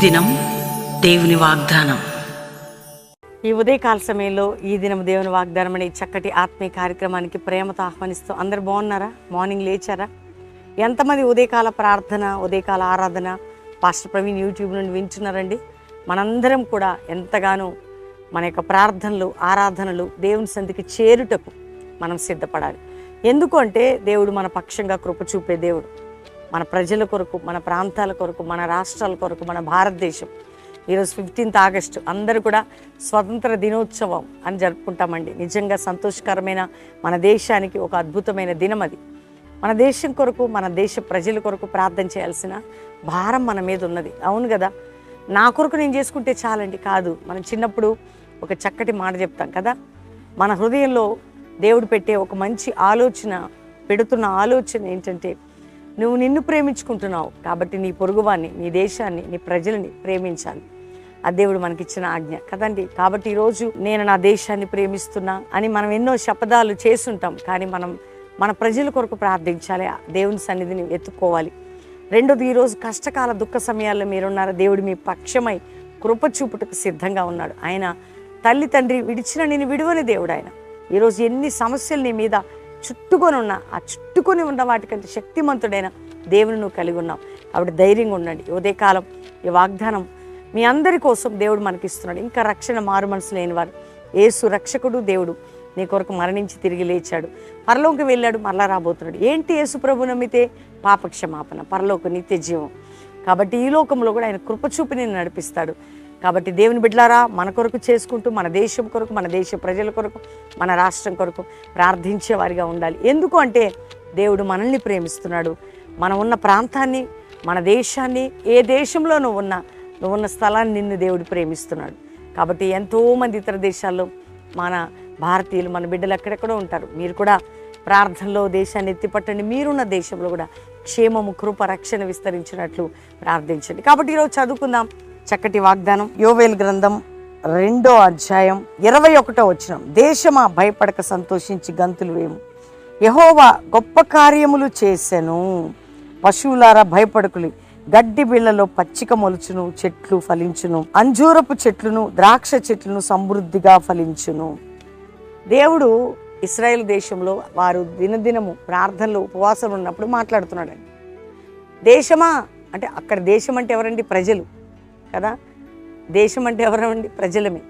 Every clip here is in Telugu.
దినం దేవుని వాగ్దానం. ఈ ఉదయకాల సమయంలో ఈ దినం దేవుని వాగ్దానం అనే చక్కటి ఆత్మీయ కార్యక్రమానికి ప్రేమతో ఆహ్వానిస్తూ అందరు బాగున్నారా? మార్నింగ్ లేచారా? ఎంతమంది ఉదయకాల ప్రార్థన ఉదయకాల ఆరాధన పాస్టర్ ప్రవీణ్ యూట్యూబ్ నుండి వింటున్నారండి? మనందరం కూడా ఎంతగానో మన యొక్క ప్రార్థనలు ఆరాధనలు దేవుని సంధికి చేరుటకు మనం సిద్ధపడాలి. ఎందుకు అంటే దేవుడు మన పక్షంగా కృప చూపే దేవుడు. మన ప్రజల కొరకు మన ప్రాంతాల కొరకు మన రాష్ట్రాల కొరకు మన భారతదేశం. ఈరోజు ఫిఫ్టీన్త్ ఆగస్టు. అందరూ కూడా స్వతంత్ర దినోత్సవం అని జరుపుకుంటామండి. నిజంగా సంతోషకరమైన మన దేశానికి ఒక అద్భుతమైన దినం అది. మన దేశం కొరకు మన దేశ ప్రజల కొరకు ప్రార్థన చేయాల్సిన భారం మన మీద ఉన్నది. అవును కదా? నా కొరకు నేను చేసుకుంటే చాలండి. కాదు. మనం చిన్నప్పుడు ఒక చక్కటి మాట చెప్తాం కదా? మన హృదయంలో దేవుడు పెట్టే ఒక మంచి ఆలోచన పెడుతున్న ఆలోచన ఏంటంటే నువ్వు నిన్ను ప్రేమించుకుంటున్నావు కాబట్టి నీ పొరుగువాన్ని నీ దేశాన్ని నీ ప్రజల్ని ప్రేమించాలి. ఆ దేవుడు మనకిచ్చిన ఆజ్ఞ. కదండి? కాబట్టి ఈరోజు నేను నా దేశాన్ని ప్రేమిస్తున్నా అని మనం ఎన్నో శపథాలు చేస్తుంటాం కానీ మనం మన ప్రజల కొరకు ప్రార్థించాలి. ఆ దేవుని సన్నిధిని ఎత్తుకోవాలి రెండోది ఈరోజు కష్టకాల దుఃఖ సమయాల్లో మీరున్నారు? దేవుడు మీ పక్షమై కృప చూపుటకు సిద్ధంగా ఉన్నాడు. ఆయన తల్లి తండ్రి విడిచిన నేను విడువని దేవుడు ఆయన. ఈరోజు ఎన్ని సమస్యలు నీ మీద చుట్టుకొని ఉన్న ఆ చుట్టుకొని ఉన్న వాటికంటే శక్తిమంతుడైన దేవుని నువ్వు కలిగి ఉన్నావు. కాబట్టి ధైర్యంగా ఉండండి. ఈ ఉదయకాలం ఈ వాగ్దానం మీ అందరి కోసం దేవుడు మనకిస్తున్నాడు. ఇంకా రక్షణ మారు మనసు లేని వారు ఏసు రక్షకుడు దేవుడు నీ కొరకు మరణించి తిరిగి లేచాడు. పరలోకి వెళ్ళాడు మరలా రాబోతున్నాడు. ఏంటి యేసు ప్రభు నమ్మితే? పాపక్షమాపణ పరలోక నిత్య జీవం. కాబట్టి ఈ లోకంలో కూడా ఆయన కృపచూపిని నడిపిస్తాడు. కాబట్టి దేవుని బిడ్డలారా మన కొరకు చేసుకుంటూ మన దేశం కొరకు మన దేశ ప్రజల కొరకు మన రాష్ట్రం కొరకు ప్రార్థించే వారిగా ఉండాలి. ఎందుకు అంటే దేవుడు మనల్ని ప్రేమిస్తున్నాడు. మనం ఉన్న ప్రాంతాన్ని మన దేశాన్ని ఏ దేశంలో నువ్వు ఉన్నా నువ్వు ఉన్న స్థలాన్ని నిన్ను దేవుడు ప్రేమిస్తున్నాడు. కాబట్టి ఎంతోమంది ఇతర దేశాల్లో మన భారతీయులు మన బిడ్డలు ఎక్కడెక్కడో ఉంటారు. మీరు కూడా ప్రార్థనలో దేశాన్ని ఎత్తిపట్టండి. మీరున్న దేశంలో కూడా క్షేమము కృప రక్షణ విస్తరించినట్లు ప్రార్థించండి. కాబట్టి ఈరోజు చదువుకుందాం. చక్కటి వాగ్దానం. యోవేల్ గ్రంథం రెండో అధ్యాయం ఇరవై ఒకటో వచ్చిన దేశమా భయపడక సంతోషించి గంతులు వేము యహోవా గొప్ప కార్యములు చేసెను. పశువులారా భయపడకులి. గడ్డి బిళ్ళలో పచ్చిక మొలుచును చెట్లు ఫలించును. అంజూరపు చెట్లును ద్రాక్ష చెట్లను సమృద్ధిగా ఫలించును. దేవుడు ఇస్రాయేల్ దేశంలో వారు దినదినము ప్రార్థనలు ఉపవాసం ఉన్నప్పుడు మాట్లాడుతున్నాడండి. దేశమా అంటే అక్కడ దేశం అంటే ఎవరండి? ప్రజలు. కదా? దేశం అంటే ఎవరండి ప్రజలమే.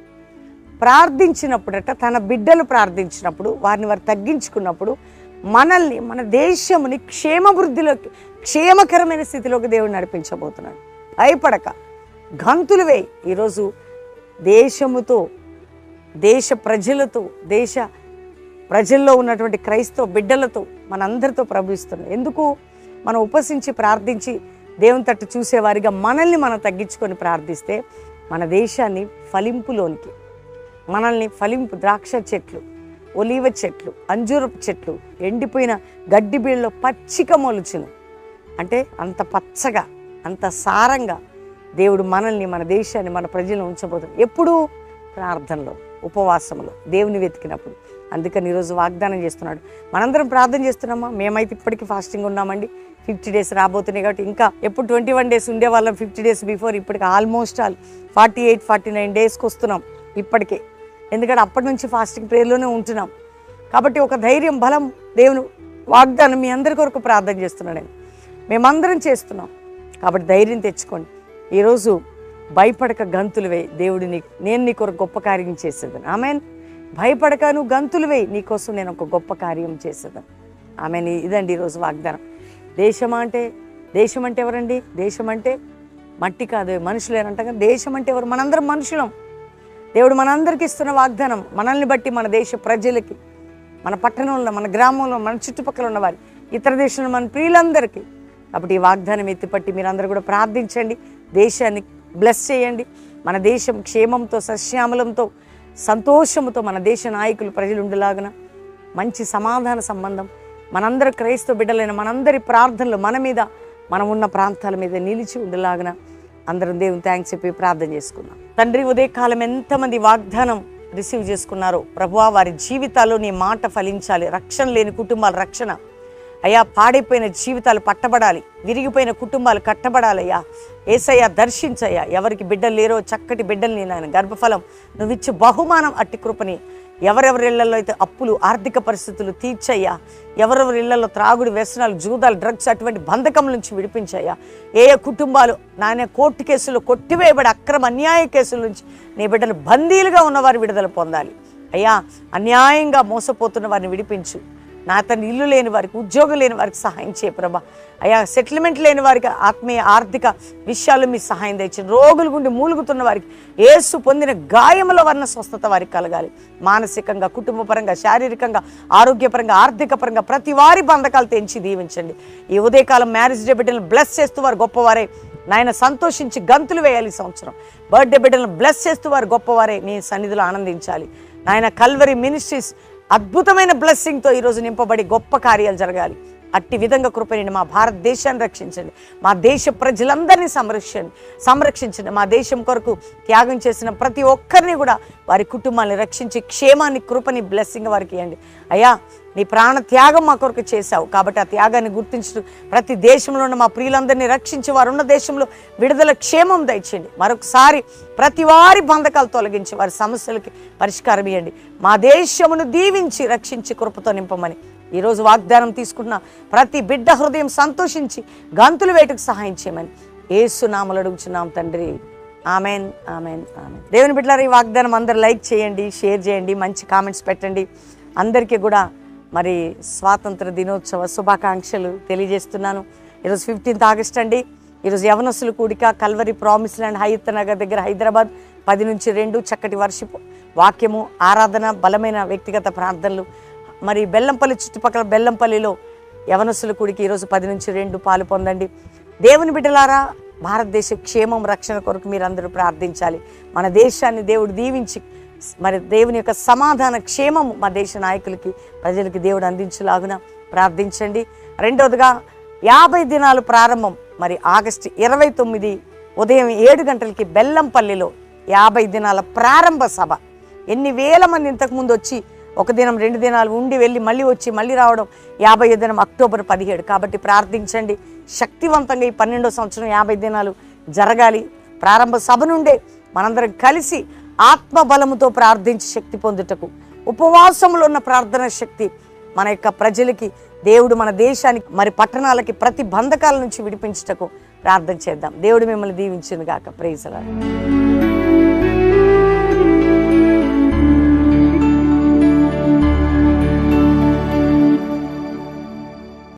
ప్రార్థించినప్పుడట తన బిడ్డలు ప్రార్థించినప్పుడు వారిని వారు తగ్గించుకున్నప్పుడు మనల్ని మన దేశముని క్షేమవృద్ధిలోకి క్షేమకరమైన స్థితిలోకి దేవుడు నడిపించబోతున్నాడు. భయపడక. గంతులు వేయి. ఈరోజు దేశముతో దేశ ప్రజలతో దేశ ప్రజల్లో ఉన్నటువంటి క్రైస్తవ బిడ్డలతో మనందరితో ప్రభుస్తున్నాం ఎందుకు? మనం ఉపసించి ప్రార్థించి దేవుని తట్టు చూసేవారిగా మనల్ని మనం తగ్గించుకొని ప్రార్థిస్తే మన దేశాన్ని ఫలింపులోనికి మనల్ని ఫలింపు ద్రాక్ష చెట్లు ఒలీవ చెట్లు అంజూరపు చెట్లు ఎండిపోయిన గడ్డి బీళ్ళలో పచ్చిక మొలుచును. అంటే అంత పచ్చగా అంత సారంగా దేవుడు మనల్ని మన దేశాన్ని మన ప్రజలను ఉంచబోతుంది ఎప్పుడూ ప్రార్థనలో ఉపవాసంలో దేవుని వెతికినప్పుడు. అందుకని ఈరోజు వాగ్దానం చేస్తున్నాడు. మనందరం ప్రార్థన చేస్తున్నామా? మేమైతే ఇప్పటికీ ఫాస్టింగ్ ఉన్నామండి. ఫిఫ్టీ డేస్ రాబోతున్నాయి కాబట్టి ఇంకా ఎప్పుడు ట్వంటీ వన్ డేస్ ఉండే వాళ్ళం ఫిఫ్టీ డేస్ బిఫోర్ ఇప్పటికి almost all forty eight forty nine డేస్కి వస్తున్నాం ఇప్పటికే. ఎందుకంటే అప్పటి నుంచి ఫాస్టింగ్ ప్రేయర్లోనే ఉంటున్నాం. కాబట్టి ఒక ధైర్యం బలం దేవుని వాగ్దానం మీ అందరి కొరకు ప్రార్థన చేస్తున్నాడని మేమందరం చేస్తున్నాం. కాబట్టి ధైర్యం తెచ్చుకోండి. ఈరోజు భయపడక గంతులు వేయి. దేవుడిని నేను నీ కొరకు గొప్ప కార్యం చేసేదాను ఆమెన్. భయపడక నువ్వు గంతులు వేయి. నీకోసం నేను ఒక గొప్ప కార్యం చేసేదాను ఆమె ఇదండి ఈరోజు వాగ్దానం. దేశం అంటే దేశం అంటే ఎవరండి? దేశం అంటే మట్టి కాదు మనుషులేనంట దేశం అంటే ఎవరు? మనందరం మనుషులం. దేవుడు మనందరికి ఇస్తున్న వాగ్దానం మనల్ని బట్టి మన దేశ ప్రజలకి మన పట్టణంలో మన గ్రామంలో మన చుట్టుపక్కల ఉన్న వారి ఇతర దేశంలో మన ప్రియులందరికీ. కాబట్టి ఈ వాగ్దానం ఎత్తిపట్టి మీరందరూ కూడా ప్రార్థించండి. దేశాన్ని బ్లెస్ చేయండి. మన దేశం క్షేమంతో సశ్యామలంతో సంతోషంతో మన దేశ నాయకులు ప్రజలు ఉండేలాగన మంచి సమాధాన సంబంధం మనందరి క్రైస్తవ బిడ్డలైన మనందరి ప్రార్థనలు మన మీద మనం ఉన్న ప్రాంతాల మీద నిలిచి ఉండేలాగన అందరం దేవుని థ్యాంక్స్ చెప్పి ప్రార్థన చేసుకున్నాం తండ్రి ఉదయకాలం ఎంతమంది వాగ్దానం రిసీవ్ చేసుకున్నారో ప్రభువా వారి జీవితాల్లో నీ మాట ఫలించాలి. రక్షణ లేని కుటుంబాల రక్షణ. అయ్యా పాడైపోయిన జీవితాలు పట్టబడాలి. విరిగిపోయిన కుటుంబాలు కట్టబడాలయ్యా. ఏసయ్యా దర్శించయ్యా. ఎవరికి బిడ్డలు లేరో చక్కటి బిడ్డల్ని నాయన గర్భఫలం. నువ్వు ఇచ్చే బహుమానం అట్టి కృపని ఎవరెవరి ఇళ్ళలో అయితే అప్పులు ఆర్థిక పరిస్థితులు తీర్చయ్యా. ఎవరెవరి ఇళ్ళలో త్రాగుడు వ్యసనాలు జూదాలు డ్రగ్స్ అటువంటి బంధకం నుంచి విడిపించయ్యా. ఏ ఏ కుటుంబాలు నాయన కోర్టు కేసులు కొట్టివేయబడి అక్రమ అన్యాయ కేసుల నుంచి నీ బిడ్డలు బందీలుగా ఉన్నవారు విడుదల పొందాలి. అయ్యా అన్యాయంగా మోసపోతున్న వారిని విడిపించు. నా తన ఇల్లు లేని వారికి ఉద్యోగం లేని వారికి సహాయం చేయ ప్రభా. అయ్యా సెటిల్మెంట్ లేని వారికి ఆత్మీయ ఆర్థిక విషయాలు మీ సహాయం తెచ్చిన రోగుల గుండి మూలుగుతున్న వారికి ఏసు పొందిన గాయముల వలన స్వస్థత వారికి కలగాలి. మానసికంగా కుటుంబపరంగా శారీరకంగా ఆరోగ్యపరంగా ఆర్థిక పరంగా ప్రతి వారి బంధకాలు తెంచి దీవించండి. ఈ ఉదయకాలం మ్యారేజ్ డే బిడ్డలను బ్లెస్ చేస్తూ వారు గొప్పవారే. నాయన సంతోషించి గంతులు వేయాలి ఈ సంవత్సరం. బర్త్డే బిడ్డలను బ్లెస్ చేస్తూ వారు గొప్పవారే. నీ సన్నిధిలో ఆనందించాలి. నాయన కల్వరి మినిస్ట్రీస్ అద్భుతమైన బ్లెస్సింగ్తో ఈరోజు నింపబడి గొప్ప కార్యాలు జరగాలి. అట్టి విధంగా కృపణిని మా భారతదేశాన్ని రక్షించండి. మా దేశ ప్రజలందరినీ సంరక్షండి సంరక్షించండి. మా దేశం కొరకు త్యాగం చేసిన ప్రతి ఒక్కరిని కూడా వారి కుటుంబాన్ని రక్షించి క్షేమాన్ని కృపని బ్లెస్సింగ్ వారికి ఇవ్వండి అయ్యా నీ ప్రాణ త్యాగం మా కొరకు చేశావు. కాబట్టి ఆ త్యాగాన్ని గుర్తించు. ప్రతి దేశంలో ఉన్న మా ప్రియులందరినీ రక్షించి. వారు ఉన్న దేశంలో విడుదల క్షేమం దయచేయండి. మరొకసారి ప్రతి వారి బంధకాలు తొలగించి వారి సమస్యలకి పరిష్కారం ఇవ్వండి మా దేశమును దీవించి రక్షించి కృపతో నింపమని ఈరోజు వాగ్దానం తీసుకున్న ప్రతి బిడ్డ హృదయం సంతోషించి గంతులు వేటకు సహాయం చేయమని ఏసునామలు అడుగుచున్నాం తండ్రి. Amen amen amen. దేవుని బిడ్డలారా ఈ వాగ్దానం అందరు లైక్ చేయండి షేర్ చేయండి మంచి కామెంట్స్ పెట్టండి. అందరికీ కూడా మరి స్వాతంత్ర దినోత్సవ శుభాకాంక్షలు తెలియజేస్తున్నాను. ఈరోజు ఫిఫ్టీన్త్ ఆగస్ట్ అండి. ఈరోజు యవనస్సులు కూడిక Calvary promise land Hayath Nagar దగ్గర హైదరాబాద్ పది నుంచి రెండు చక్కటి వర్షపు వాక్యము ఆరాధన బలమైన వ్యక్తిగత ప్రార్థనలు. మరి బెల్లంపల్లి చుట్టుపక్కల బెల్లంపల్లిలో యవనస్సుల కూడికి ఈరోజు పది నుంచి రెండు పాలు పొందండి. దేవుని బిడ్డలారా భారతదేశ క్షేమం రక్షణ కొరకు మీరందరూ ప్రార్థించాలి. మన దేశాన్ని దేవుడు దీవించి మరి దేవుని యొక్క సమాధాన క్షేమము మా దేశ నాయకులకి ప్రజలకి దేవుడు అందించలాగున ప్రార్థించండి. రెండవదిగా యాభై దినాలు ప్రారంభం మరి ఆగస్టు ఇరవై తొమ్మిది ఉదయం ఏడు గంటలకి బెల్లంపల్లిలో యాభై దినాల ప్రారంభ సభ. ఎన్ని వేల మంది ఇంతకుముందు వచ్చి ఒక దినం రెండు దినాలు ఉండి వెళ్ళి మళ్ళీ వచ్చి మళ్ళీ రావడం యాభై దినం అక్టోబర్ పదిహేడు. కాబట్టి ప్రార్థించండి. శక్తివంతంగా ఈ పన్నెండో సంవత్సరం యాభై దినాలు జరగాలి. ప్రారంభ సభ నుండే మనందరం కలిసి ఆత్మ బలముతో ప్రార్థించి శక్తి పొందుటకు. ఉపవాసంలో ఉన్న ప్రార్థన శక్తి మన యొక్క ప్రజలకి దేవుడు మన దేశానికి మరి పట్టణాలకి ప్రతి బంధకాల నుంచి విడిపించుటకు ప్రార్థన చేద్దాం. దేవుడు మిమ్మల్ని దీవించును గాక ప్రేజలాడు